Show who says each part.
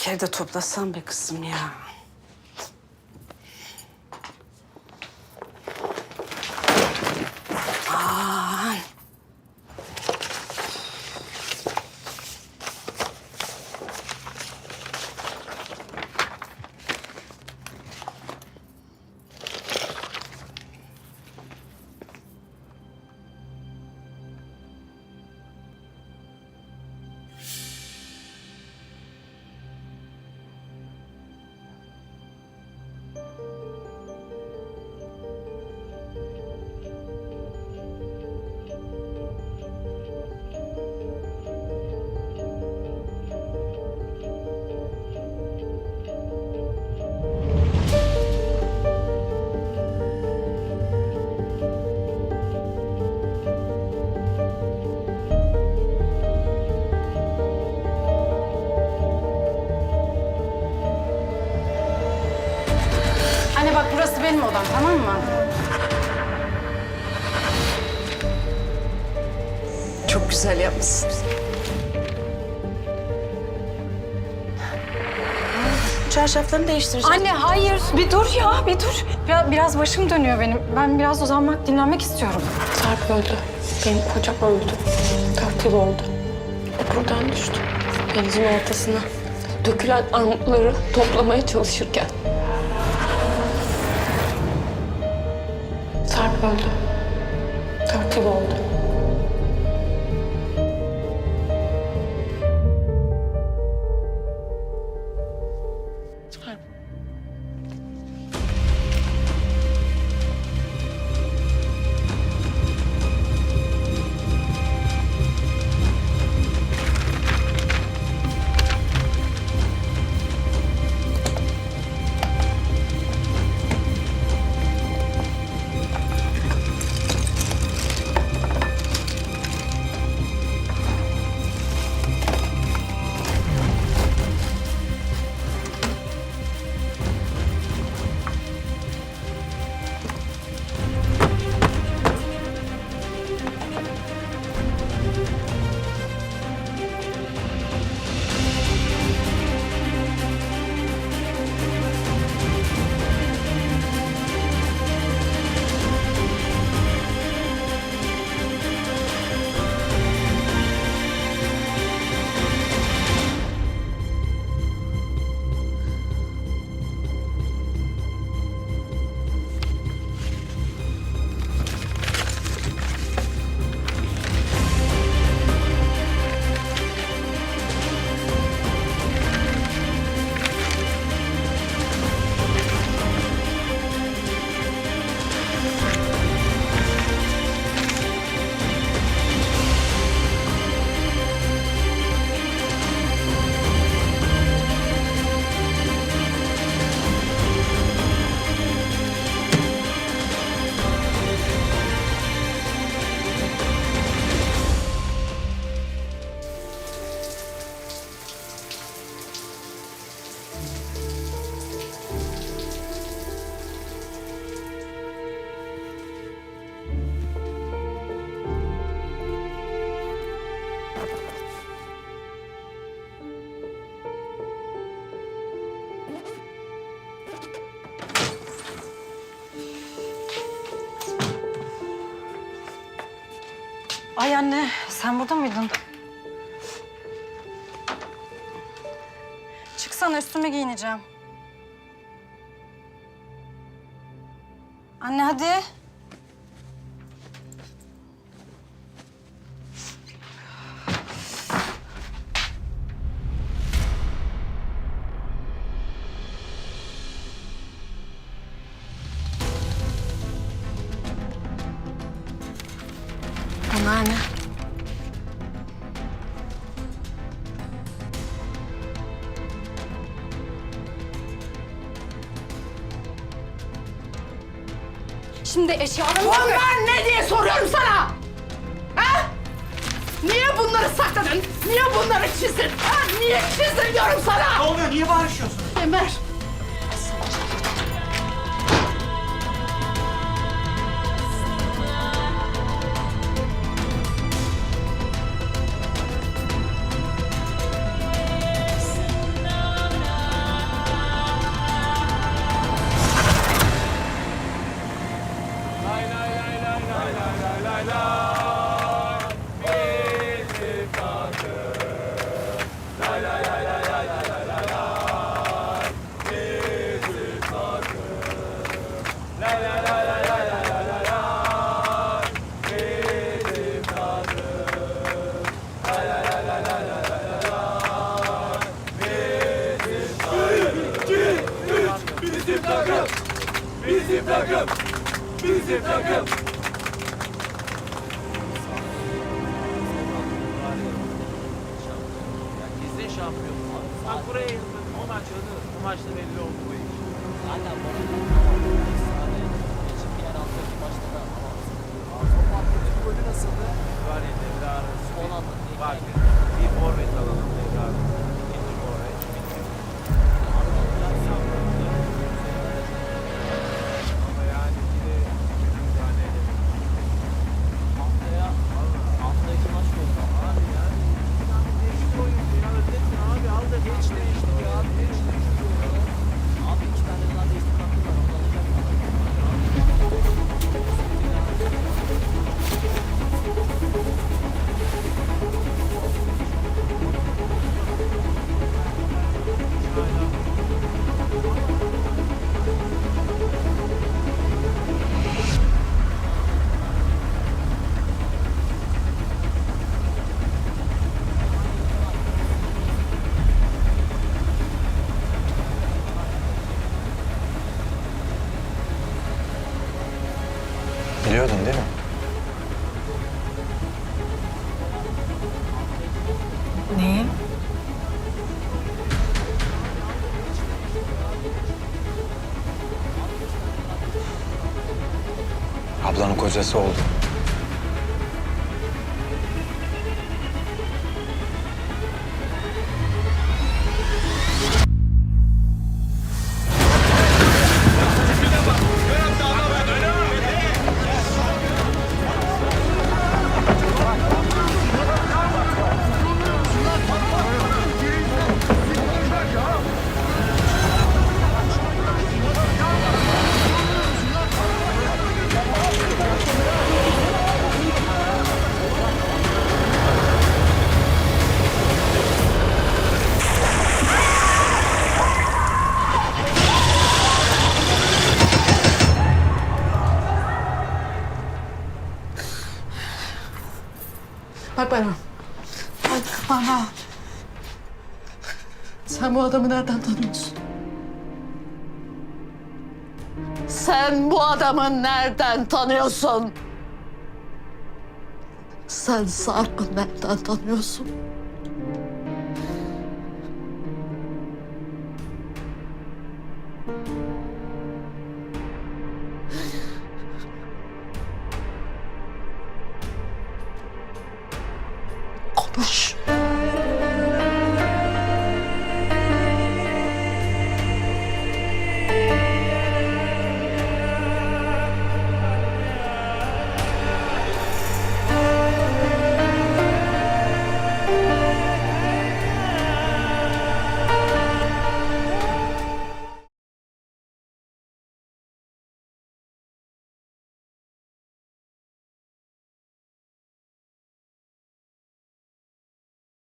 Speaker 1: kere de toplasan be kızım ya.
Speaker 2: Burası benim odam tamam mı?
Speaker 1: Çok güzel yapmışsın. Çarşaflarını değiştireceğim.
Speaker 2: Anne hayır bir dur ya bir dur. Biraz, biraz başım dönüyor benim. Ben biraz uzanmak dinlenmek istiyorum.
Speaker 3: Sarp öldü. Benim kocam öldü. Dört yıl oldu. O buradan düştü. Denizin ortasına. Dökülen armutları toplamaya çalışırken. Öldü. Dört oldu.
Speaker 2: Ay anne sen burada mıydın? Çıksana üstüme giyineceğim. Anne hadi. Şimdi eşyalarımı...
Speaker 4: Bunlar ne diye soruyorum sana? Ha? Niye bunları sakladın? Niye bunları çizdin? Ha? Niye çizdin diyorum sana?
Speaker 5: Ne oluyor? Niye bağırışıyorsun?
Speaker 4: Ömer.
Speaker 5: Bizim takım. Kesin şampiyon. Bak buraya yıldın. O maç önü. Bu maçta belli oldu bu iş.
Speaker 6: Zaten. Efsane. Geçip diğer haftaki maçta da. Son haftanın golü nasıldı?
Speaker 5: Var ya devre arası.
Speaker 6: Son anda.
Speaker 5: Bak bir forvet alalım devre arası.
Speaker 7: Ablanın kocası oldu.
Speaker 4: Bak bana. Bak bana. Sen bu adamı nereden tanıyorsun? Sen bu adamı nereden tanıyorsun? Sen Sarp'ı nereden tanıyorsun? Konuş.